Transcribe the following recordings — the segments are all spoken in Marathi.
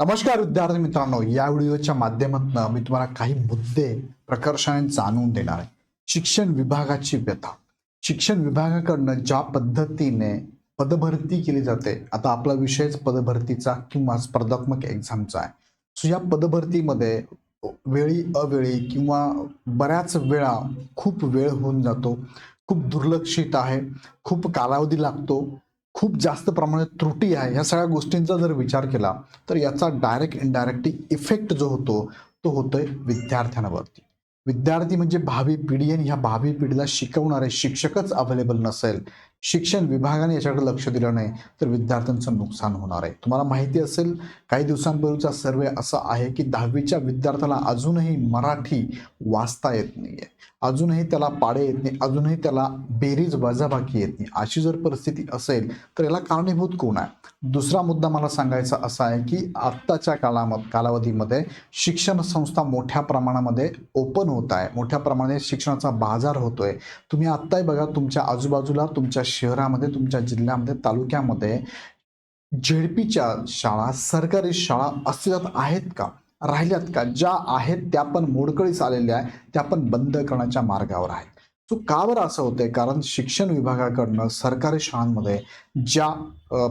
नमस्कार विद्यार्थी मित्रांनो या व्हिडिओच्या माध्यमातून मी तुम्हाला काही मुद्दे प्रकर्षाने जाणून देणार आहे. शिक्षण विभागाची व्यथा. शिक्षण विभागाकडनं ज्या पद्धतीने पदभरती केली जाते आता आपला विषयच पदभरतीचा किंवा स्पर्धात्मक एक्झामचा आहे. सो या पदभरतीमध्ये वेळी अवेळी किंवा बऱ्याच वेळा खूप वेळ होऊन जातो खूप दुर्लक्षित आहे खूप कालावधी लागतो खूप जास्त प्रमाणात त्रुटी आहे ह्या सगळ्या गोष्टींचा जर विचार केला तर याचा डायरेक्ट इनडायरेक्टली इफेक्ट जो होतो तो होतोय विद्यार्थ्यांवरती. विद्यार्थी म्हणजे भावी पिढी आणि ह्या भावी पिढीला शिकवणारे शिक्षकच अवेलेबल नसेल. शिक्षण विभागाने याच्याकडे लक्ष दिलं नाही तर विद्यार्थ्यांचं नुकसान होणार आहे. तुम्हाला माहिती असेल काही दिवसांपूर्वीचा सर्वे असा आहे की दहावीच्या विद्यार्थ्याला अजूनही मराठी वाचता येत नाही आहे अजूनही त्याला पाडे येत नाही अजूनही त्याला बेरीज वजाबाकी येत नाही. अशी जर परिस्थिती असेल तर याला कारणीभूत कोण आहे? दुसरा मुद्दा मला सांगायचा असा आहे की आत्ताच्या काळाम कालावधीमध्ये शिक्षण संस्था मोठ्या प्रमाणामध्ये ओपन होत आहे. मोठ्या प्रमाणात शिक्षणाचा बाजार होतोय. तुम्ही आत्ताही बघा तुमच्या आजूबाजूला तुमच्या शहरामध्ये तुमच्या जिल्ह्यामध्ये तालुक्यामध्ये झेडपीच्या शाळा सरकारी शाळा अस्तित्वात आहेत का? राहिल्यात का? ज्या आहेत त्या पण मोडकळीस आलेल्या आहे त्या पण बंद करण्याच्या मार्गावर आहेत. सो का बरं असं होतंय? कारण शिक्षण विभागाकडनं सरकारी शाळांमध्ये ज्या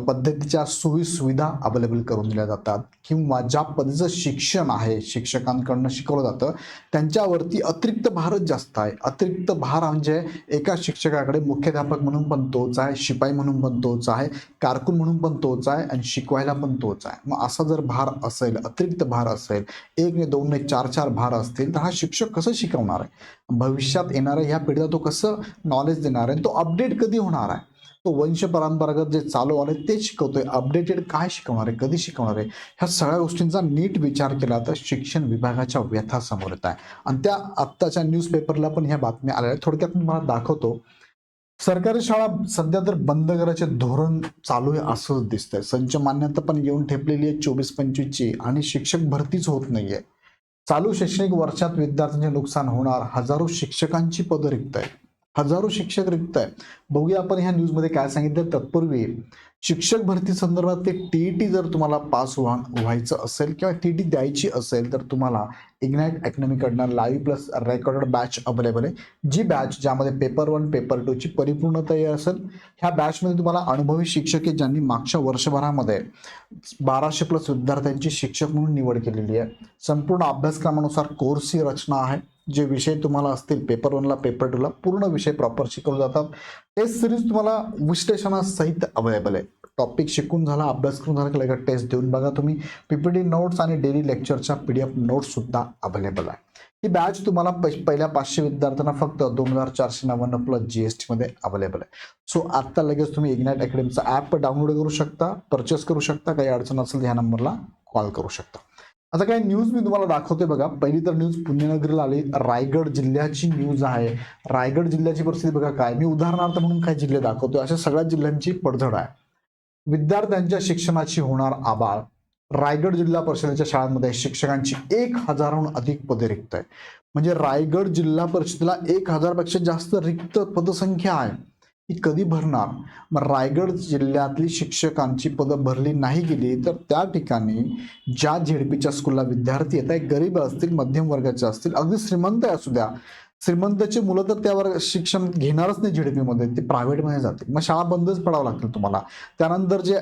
पद्धतीच्या सोयी सुविधा अवेलेबल करून दिल्या जातात किंवा ज्या पद्धतीचं शिक्षण आहे शिक्षकांकडनं शिकवलं जातं त्यांच्यावरती अतिरिक्त भारच जास्त आहे. अतिरिक्त भार म्हणजे एका शिक्षकाकडे मुख्याध्यापक म्हणून पण तोच आहे शिपाई म्हणून पण तोच आहे कारकून म्हणून पण तोच आहे आणि शिकवायला पण तोच आहे. मग असा जर भार असेल अतिरिक्त भार असेल एक ने दोन ने चार चार भार असतील तर हा शिक्षक कसं शिकवणार आहे? भविष्यात येणाऱ्या ह्या पिढीला तो कसं नॉलेज देणार आहे? तो अपडेट कधी होणार आहे? तो वंश परंपरागत जे चालू आले ते शिकवतोय. अपडेटेड काय शिकवणार आहे? कधी शिकवणार आहे? ह्या सगळ्या गोष्टींचा नीट विचार केला तर शिक्षण विभागाच्या व्यथा समोर येत आहे. आणि त्या आत्ताच्या न्यूजपेपरला पण ह्या बातम्या आल्या आहेत. थोडक्यात मी मला दाखवतो. सरकारी शाळा सध्या तर बंद करायचे धोरण चालू आहे असंच दिसतंय. संच मान्यता पण येऊन ठेपलेली आहे. चोवीस पंचवीसची. आणि शिक्षक भरतीच होत नाहीये. चालू शैक्षणिक वर्षात विद्यार्थ्यांचे नुकसान होणार. हजारो शिक्षकांची पदं रिक्त आहेत. हजारो शिक्षक रिक्त आहे बघूया आपण ह्या न्यूजमध्ये काय सांगितलं. तत्पूर्वी शिक्षक भरती संदर्भात ते टी टी जर तुम्हाला पास व्हा व्हायचं असेल किंवा टी टी द्यायची असेल तर तुम्हाला Ignite अकॅडमीकडनं live plus recorded batch available आहे. जी बॅच ज्यामध्ये पेपर वन पेपर टूची परिपूर्ण तयारी असेल ह्या बॅचमध्ये तुम्हाला अनुभवी शिक्षक आहे ज्यांनी मागच्या वर्षभरामध्ये बाराशे प्लस विद्यार्थ्यांची शिक्षक म्हणून निवड केलेली आहे. संपूर्ण अभ्यासक्रमानुसार कोर्सची रचना आहे. जे विषय तुम्हाला असतील पेपर वनला पेपर टूला पूर्ण विषय प्रॉपर शिकवले जातात. टेस्ट सिरीज तुम्हाला विश्लेषणासहित अवेलेबल आहे. टॉपिक शिकून झाला अभ्यास करून झाला की लगेच टेस्ट देऊन बघा तुम्ही. पीपीटी नोट्स आणि डेली लेक्चरच्या पी डी एफ नोट्ससुद्धा अवेलेबल आहे. ही बॅच तुम्हाला पहिल्या पाचशे विद्यार्थ्यांना फक्त दोन हजार चारशे नव्याण्णव प्लस जी एस टीमध्ये अवेलेबल आहे. सो आत्ता लगेच तुम्ही इग्नाईट अकॅडमीचा ॲप डाउनलोड करू शकता परचेस करू शकता काही अडचण असेल तर ह्या नंबरला कॉल करू शकता. आता काही न्यूज मी तुम्हाला दाखवते बघा. पहिली तर न्यूज पुण्यनगरीला आली. रायगड जिल्ह्याची न्यूज आहे. रायगड जिल्ह्याची परिस्थिती बघा काय. मी उदाहरणार्थ म्हणून काही जिल्हे दाखवतोय. अशा सगळ्या जिल्ह्यांची पडझड आहे. विद्यार्थ्यांच्या शिक्षणाची होणार आबाळ. रायगड जिल्हा परिषदेच्या शाळांमध्ये शिक्षकांची एक हजाराहून अधिक पदे रिक्त आहे म्हणजे रायगड जिल्हा परिषदेला एक हजारपेक्षा जास्त रिक्त पदसंख्या आहे. ही कधी भरणार? मग रायगड जिल्ह्यातली शिक्षकांची पदं भरली नाही गेली तर त्या ठिकाणी ज्या झेडपीच्या स्कूलला विद्यार्थी येत आहे गरीब असतील मध्यम वर्गाचे असतील अगदी श्रीमंत असू द्या. श्रीमंतची मुलं तर त्यावर शिक्षण घेणारच नाही झेडपीमध्ये ते प्रायव्हेटमध्ये जातील. मग शाळा बंदच पडावं लागतील तुम्हाला. त्यानंतर जे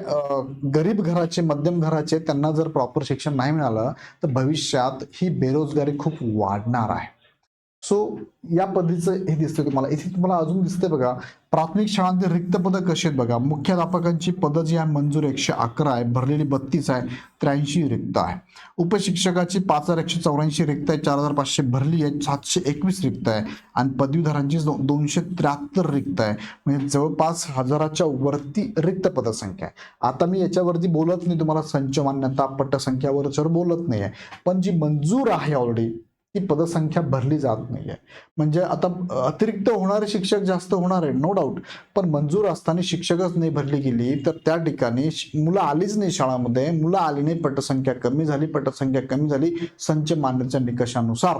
गरीब घराचे मध्यम घराचे त्यांना जर प्रॉपर शिक्षण नाही मिळालं तर भविष्यात ही बेरोजगारी खूप वाढणार आहे. सो या पद्धतीचं हे दिसतंय तुम्हाला. इथे तुम्हाला अजून दिसतंय बघा प्राथमिक शाळांचे रिक्त पदं कशी आहेत बघा? मुख्याध्यापकांची पदं जी आहे मंजूर एकशे अकरा आहे भरलेली बत्तीस आहे त्र्याऐंशी रिक्त आहे. उपशिक्षकाची पाच हजार एकशे चौऱ्याऐंशी रिक्त आहे चार हजार पाचशे भरली आहे सातशे एकवीस रिक्त आहे. आणि पदवीधरांची दो- दोनशे त्र्याहत्तर रिक्त आहे. म्हणजे जवळपास हजाराच्या वरती रिक्त पदसंख्या आहे. आता मी याच्यावरती बोलत नाही तुम्हाला संच मान्यता पटसंख्यावर बोलत नाही आहे पण जी मंजूर आहे ऑलरेडी ती पदसंख्या भरली जात नाही आहे म्हणजे आता अतिरिक्त होणारे शिक्षक जास्त होणार आहे नो डाऊट पण मंजूर असताना शिक्षकच नाही भरली गेली तर त्या ठिकाणी मुलं आलीच नाही शाळामध्ये. मुलं आली नाही पटसंख्या कमी झाली पटसंख्या कमी झाली. संच मान्यतेच्या निकषानुसार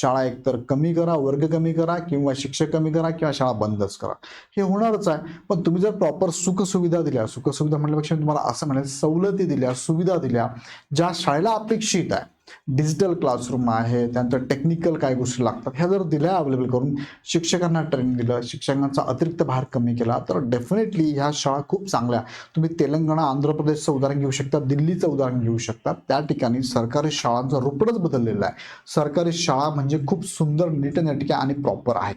शाळा एकतर कमी करा वर्ग कमी करा किंवा शिक्षक कमी करा किंवा शाळा बंदच करा. हे होणारच आहे. पण तुम्ही जर प्रॉपर सुखसुविधा दिल्या सुखसुविधा म्हणल्यापेक्षा तुम्हाला असं म्हणायचं सवलती दिल्या सुविधा दिल्या ज्या शाळेला अपेक्षित आहे डिजिटल क्लासरूम आहे त्यानंतर टेक्निकल काय गोष्टी लागतात. ह्या जर दिल्या अवेलेबल करून शिक्षकांना ट्रेनिंग दिलं शिक्षकांचा अतिरिक्त भार कमी केला तर डेफिनेटली ह्या शाळा खूप चांगल्या. तुम्ही तेलंगणा आंध्र प्रदेशचं उदाहरण घेऊ शकता दिल्लीचं उदाहरण घेऊ शकता. त्या ठिकाणी सरकारी शाळांचं रूपच बदललेलं आहे. सरकारी शाळा म्हणजे खूप सुंदर नीटनेटक्या आणि प्रॉपर आहेत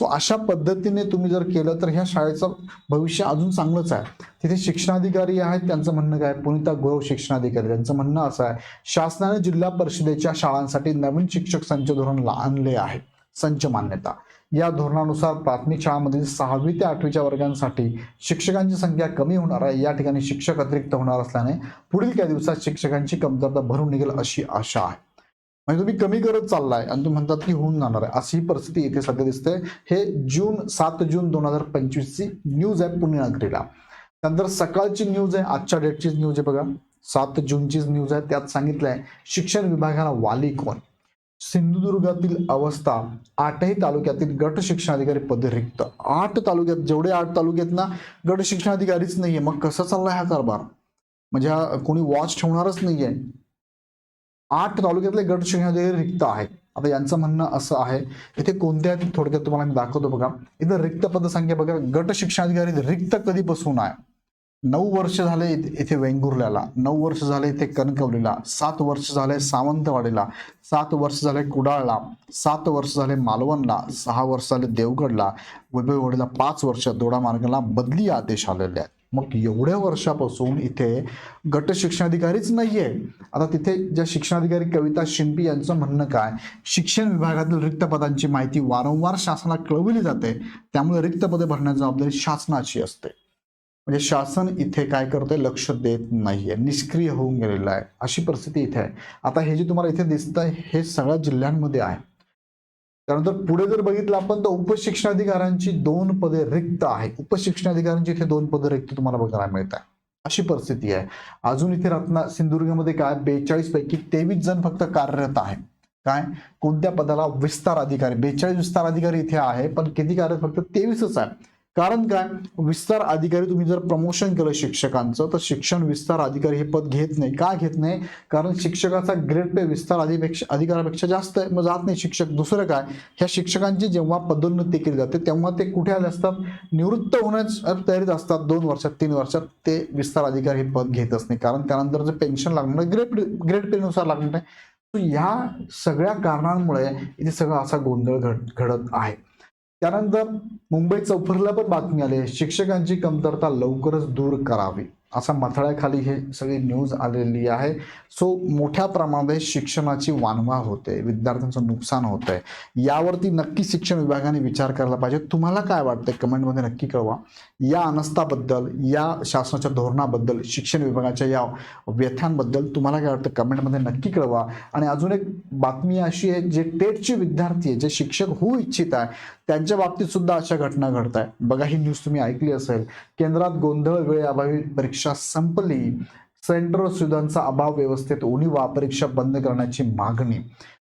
सो अशा पद्धतीने तुम्ही जर केलं तर ह्या शाळेचं भविष्य अजून चांगलंच आहे. तिथे शिक्षणाधिकारी आहेत त्यांचं म्हणणं काय? पुनिता गौरव शिक्षणाधिकारी. त्यांचं म्हणणं असं आहे शासनाने जिल्हा परिषदेच्या शाळांसाठी नवीन शिक्षक संच धोरण ला- आणले आहे. संच मान्यता. या धोरणानुसार प्राथमिक शाळांमधील सहावी ते आठवीच्या वर्गांसाठी शिक्षकांची संख्या कमी होणार आहे. या ठिकाणी शिक्षक अतिरिक्त होणार असल्याने पुढील काही दिवसात शिक्षकांची कमतरता भरून निघेल अशी आशा आहे. म्हणजे तुम्ही कमी करत चाललाय आणि तुम्ही म्हणतात की होऊन जाणार आहे. अशी ही परिस्थिती इथे सध्या दिसते. हे जून सात जून दोन हजार पंचवीसची न्यूज आहे पुणे पुण्यनगरीला त्यानंतर सकाळची न्यूज आहे आजच्या डेटचीच न्यूज आहे बघा. सात जूनचीच न्यूज आहे. त्यात सांगितलंय शिक्षण विभागाला वाली कोण? सिंधुदुर्गातील अवस्था आठही तालुक्यातील गट शिक्षणाधिकारी पद रिक्त. आठ तालुक्यात जेवढे आठ तालुक्यात ना गट शिक्षणाधिकारीच नाहीये. मग कसं चाललाय हा कारभार? म्हणजे हा कोणी वॉच ठेवणारच नाहीये. आठ तालुक्यातले गट शिक्षणाधिकारी रिक्त आहेत. आता यांचं म्हणणं असं आहे इथे कोणत्या आहेत थोडक्यात तुम्हाला मी दाखवतो बघा. इथं रिक्त पदसंख्या बघा गट शिक्षणाधिकारी रिक्त कधीपासून आहे नऊ वर्ष झाले इथे इथे वेंगुर्ल्याला नऊ वर्ष झाले इथे कणकवलीला सात वर्ष झाले सावंतवाडीला सात वर्ष झाले कुडाळला सात वर्ष झाले मालवणला सहा वर्ष झाले देवगडला वैभववाडीला पाच वर्ष दोडा मार्गाला बदली आदेश आलेले आहेत. मग एवढ्या वर्षापासून इथे गट शिक्षणाधिकारीच आहे आता तिथे ज्या शिक्षणाधिकारी कविता शिंपी यांचं म्हणणं काय? शिक्षण विभागातील रिक्त पदांची माहिती वारंवार शासनाला कळवली जाते. त्यामुळे रिक्त पदे भरण्याची जबाबदारी शासनाची असते. म्हणजे शासन इथे काय करतंय? लक्ष देत नाहीये. निष्क्रिय होऊन गेलेलं आहे. अशी परिस्थिती इथे आहे. आता हे जे तुम्हाला इथे दिसतंय हे सगळ्या जिल्ह्यांमध्ये आहे. त्यानंतर पुढे जर बघितलं आपण तर उपशिक्षणाधिकाऱ्यांची दोन पदे रिक्त आहे उपशिक्षणाधिकाऱ्यांची इथे दोन पदे रिक्त तुम्हाला बघायला मिळत आहे अशी परिस्थिती आहे. अजून इथे रत्ना सिंधुदुर्गमध्ये काय बेचाळीस पैकी तेवीस जण फक्त कार्यरत आहे काय? कोणत्या पदाला? विस्तार अधिकारी. बेचाळीस विस्तार अधिकारी इथे आहे पण किती कार्यरत? फक्त तेवीसच आहे कारण काय? विस्तार अधिकारी तुम्ही जर प्रमोशन केलं शिक्षकांचं तर शिक्षण विस्तार अधिकारी हे पद घेत नाही. का घेत नाही? कारण शिक्षकाचा ग्रेड पे विस्तार अधिपेक्षा अधिकारापेक्षा जास्त आहे. मग जात नाही शिक्षक. दुसरं काय? ह्या शिक्षकांची जेव्हा पदोन्नती केली जाते तेव्हा ते कुठे आले असतात? निवृत्त होण्यास तयारीत असतात. दोन वर्षात तीन वर्षात ते विस्तार अधिकारी हे पद घेतच नाही. कारण त्यानंतर जे पेन्शन लागणार ग्रेड ग्रेड पेनुसार लागणार आहे ह्या सगळ्या कारणांमुळे इथे सगळं असा गोंधळ घड घडत आहे. त्यानंतर मुंबई चौफरला पण बातमी आली आहे. शिक्षकांची कमतरता लवकरच दूर करावी. असा मथळ्याखाली हे सगळी न्यूज आलेली आहे. सो मोठ्या प्रमाणात शिक्षणाची वानवा होते. विद्यार्थ्यांचं नुकसान होत आहे यावरती नक्की शिक्षण विभागाने विचार करायला पाहिजे. तुम्हाला काय वाटतंय? कमेंटमध्ये नक्की कळवा. या अनस्ताबद्दल या शासनाच्या धोरणाबद्दल शिक्षण विभागाच्या या व्यथांबद्दल तुम्हाला काय वाटतं? कमेंटमध्ये नक्की कळवा. आणि अजून एक बातमी अशी आहे जे टेटचे विद्यार्थी आहे जे शिक्षक होऊ इच्छित आहे त्यांच्या बाबतीत सुद्धा अशा घटना घडत आहे बघा ही न्यूज तुम्ही ऐकली असेल. केंद्रात गोंधळ वेळेअभावी परीक्षा संपली. सेंट्रल सुविधांचा अभाव व्यवस्थेत उणीवा परीक्षा बंद करण्याची मागणी.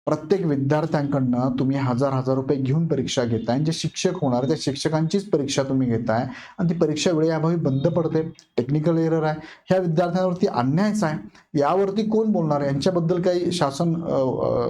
प्रत्येक विद्यार्थ्यांकडनं तुम्ही हजार हजार रुपये घेऊन परीक्षा घेताय. जे शिक्षक होणार त्या शिक्षकांचीच परीक्षा तुम्ही घेताय. आणि ती परीक्षा वेळेअभावी बंद पडते. टेक्निकल एरर आहे. ह्या विद्यार्थ्यांवरती अन्यायच आहे. यावरती कोण बोलणार? आहे यांच्याबद्दल काही शासन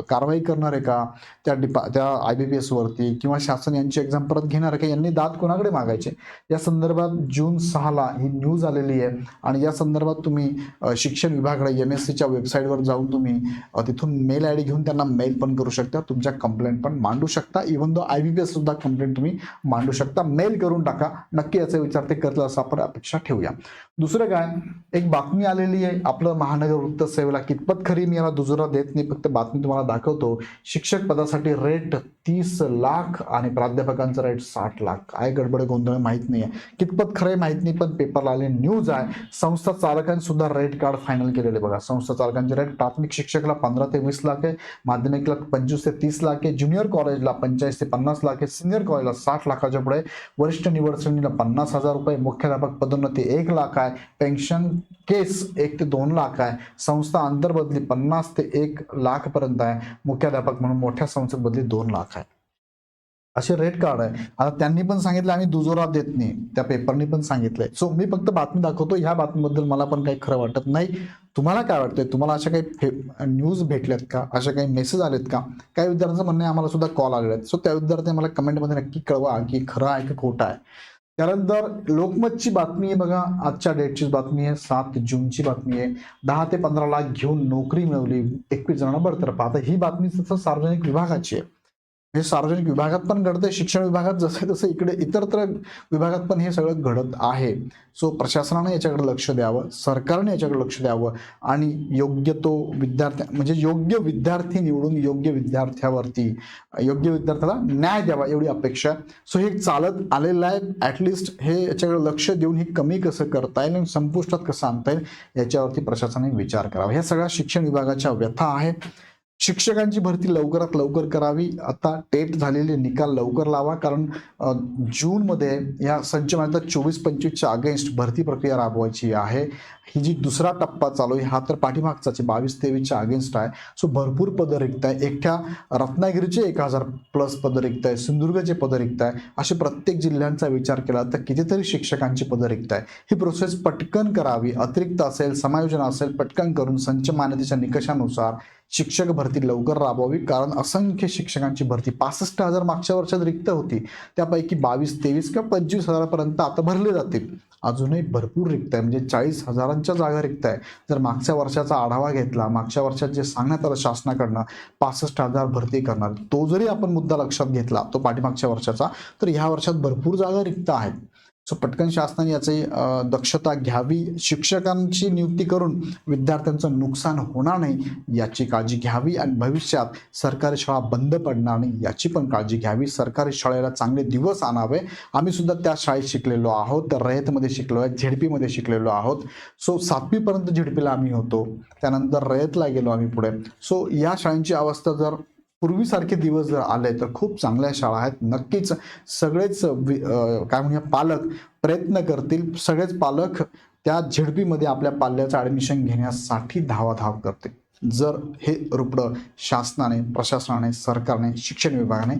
कारवाई करणार आहे का? त्या डिपा त्या आय बी पी एसवरती किंवा शासन यांची एक्झाम परत घेणार आहे का? यांनी दाद कोणाकडे मागायचे? या संदर्भात जून सहाला ही न्यूज आलेली आहे. आणि या संदर्भात तुम्ही शिक्षण विभागाकडे एम एस सीच्या वेबसाईटवर जाऊन तुम्ही तिथून मेल आय डी घेऊन त्यांना मेल पण करू शकता तुमच्या कंप्लेंट पण मांडू शकता. Even though I B P S सुद्धा कंप्लेंट तुम्ही मांडू शकता. मेल करून टाका. नक्की याचे विचार ते करतील असं आपण अपेक्षा ठेवूया. दुसरं काय? एक बातमी आलेली आहे. आपलं महानगर वृत्तसेवेला कितपत खरी मी याला दुजोरा देत नाही. फक्त बातमी तुम्हाला दाखवतो. शिक्षक पदासाठी रेट तीस लाख आणि प्राध्यापकांचा रेट साठ लाख. काय गडबड गोंधळ माहीत नाही आहे कितपत खरं आहे माहीत नाही पण पेपरला आले न्यूज आहे. संस्था चालकांनी सुद्धा रेट कार्ड फायनल केलेले बघा. संस्था चालकांचे रेट प्राथमिक शिक्षकला पंधरा ते वीस लाख आहे. माध्यमिक माध्यमिकला पंचवीस ते तीस लाख आहे. ज्युनियर कॉलेजला पंचेचाळीस ते पन्नास लाख आहे. सिनियर कॉलेजला साठ लाखाच्या पुढे वरिष्ठ निवड श्रेणीला पन्नास हजार रुपये मुख्याध्यापक पदोन्नती एक लाख आहे. पेन्शन केस एक ते दोन लाख आहे. संस्था अंतर्बदली पन्नास ते एक लाखपर्यंत आहे. मुख्याध्यापक म्हणून मोठ्या संस्थेत बदली दोन लाख आहे. असे रेट कार्ड आहे. आता त्यांनी पण सांगितलं आम्ही दुजोरा देत नाही. त्या पेपरनी पण सांगितलंय. सो मी फक्त बातमी दाखवतो. ह्या बातमीबद्दल मला पण काही खरं वाटत नाही. तुम्हाला काय वाटतंय? तुम्हाला अशा काही न्यूज भेटल्यात का? अशा काही मेसेज आलेत का? काही विद्यार्थ्यांचं म्हणणं आहे आम्हाला सुद्धा कॉल आलेले आहेत. सो त्या विद्यार्थ्यांनी मला कमेंटमध्ये नक्की कळवा की खरं आहे की खोटं आहे. त्यानंतर लोकमतची बातमी आहे बघा. आजच्या डेटची बातमी आहे. सात जूनची बातमी आहे. दहा ते पंधरा लाख घेऊन नोकरी मिळवली. एकवीस जणांना बडतर्फ. आता ही बातमी सार्वजनिक विभागाची आहे. हे सार्वजनिक विभागात पण घडतंय शिक्षण विभागात जसं आहे तसं इकडे इतरत्र विभागात पण हे सगळं घडत आहे. सो प्रशासनाने याच्याकडे लक्ष द्यावं सरकारने याच्याकडे लक्ष द्यावं आणि योग्य तो विद्यार्थ्या म्हणजे योग्य विद्यार्थी निवडून योग्य विद्यार्थ्यावरती योग्य विद्यार्थ्याला न्याय द्यावा एवढी अपेक्षा. आहे सो हे चालत आलेलं आहे. ॲटलिस्ट हे याच्याकडे लक्ष देऊन हे कमी कसं करता येईल आणि संपुष्टात कसं आणता येईल याच्यावरती प्रशासनाने विचार करावा. ह्या सगळ्या शिक्षण विभागाच्या व्यथा आहे शिक्षकांची भरती लवकरात लवकर करावी. आता टेट झालेले निकाल लवकर लावा कारण जूनमध्ये या संच मान्यता चोवीस पंचवीसच्या अगेन्स्ट भरती प्रक्रिया राबवायची आहे. ही जी दुसरा टप्पा चालू आहे हा तर पाठीमागचाच आहे. बावीस तेवीसच्या अगेन्स्ट आहे. सो भरपूर पदं रिक्त आहे. एकट्या रत्नागिरीचे एक हजार प्लस पदं रिक्त आहे. सिंधुदुर्गचे पदं रिक्त आहे. असे प्रत्येक जिल्ह्यांचा विचार केला तर कितीतरी शिक्षकांची पदं रिक्त आहे. ही प्रोसेस पटकन करावी अतिरिक्त असेल समायोजन असेल पटकन करून संच मान्यतेच्या निकषानुसार शिक्षक भरती लवकर राबवावी. कारण असंख्य शिक्षकांची भरती पासष्ट हजार मागच्या वर्षात रिक्त होती. त्यापैकी बावीस तेवीस किंवा पंचवीस हजारापर्यंत आता भरले जातील. अजूनही भरपूर रिक्त आहे. म्हणजे चाळीस हजारांच्या जागा रिक्त आहे. जर मागच्या वर्षाचा आढावा घेतला मागच्या वर्षात जे सांगण्यात आलं शासनाकडनं पासष्ट हजार भरती करणार तो जरी आपण मुद्दा लक्षात घेतला तो पाठीमागच्या वर्षाचा तर ह्या वर्षात भरपूर जागा रिक्त आहेत. सो पटकन शासनाने याची दक्षता घ्यावी. शिक्षकांची नियुक्ती करून विद्यार्थ्यांचं नुकसान होणार नाही याची काळजी घ्यावी आणि भविष्यात सरकारी शाळा बंद पडणार नाही याची पण काळजी घ्यावी. सरकारी शाळेला चांगले दिवस आणावे. आम्ही सुद्धा त्या शाळेत शिकलेलो आहोत. तर रयतमध्ये शिकलो आहे झेडपीमध्ये शिकलेलो आहोत. सो सातवीपर्यंत झेडपीला आम्ही होतो. त्यानंतर रयतला गेलो आम्ही पुढे. सो या शाळांची अवस्था जर पूर्वीसारखे दिवस जर आले तर खूप चांगल्या शाळा आहेत. नक्कीच सगळेच वि- काय म्हणूया पालक प्रयत्न करतील. सगळेच पालक त्या झेडपीमध्ये आपल्या पाल्याचं ॲडमिशन घेण्यासाठी धावाधाव करतील. जर हे रुपडं शासनाने प्रशासनाने सरकारने शिक्षण विभागाने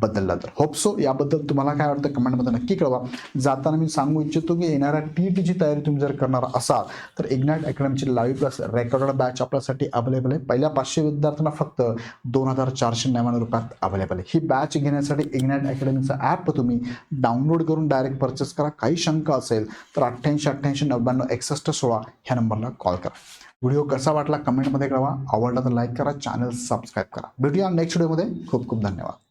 बदलला तर. होप सो याबद्दल तुम्हाला काय वाटतं कमेंटमध्ये नक्की कळवा. जाताना मी सांगू इच्छितो की येणाऱ्या टी टीची तयारी तुम्ही जर करणार असाल तर इग्नाइट अकॅडमीची लाईव्ह प्लस रेकॉर्डेड बॅच आपल्यासाठी अवेलेबल आहे. पहिल्या पाचशे विद्यार्थ्यांना फक्त दोन हजार चारशे नव्याण्णव रुपयात अवेलेबल आहे. ही बॅच घेण्यासाठी इग्नाइट अकॅडमीचं ॲप तुम्ही डाउनलोड करून डायरेक्ट परचेस करा. काही शंका असेल तर अठ्ठ्याऐंशी अठ्ठ्याऐंशी नव्याण्णव एकसष्ट सोळा ह्या नंबरला कॉल करा. व्हिडिओ कसा वाटला कमेंटमध्ये कळवा. आवडला तर लाईक करा. चॅनल सबस्क्राईब करा. भेटूया नेक्स्ट व्हिडिओमध्ये खूप खूप धन्यवाद.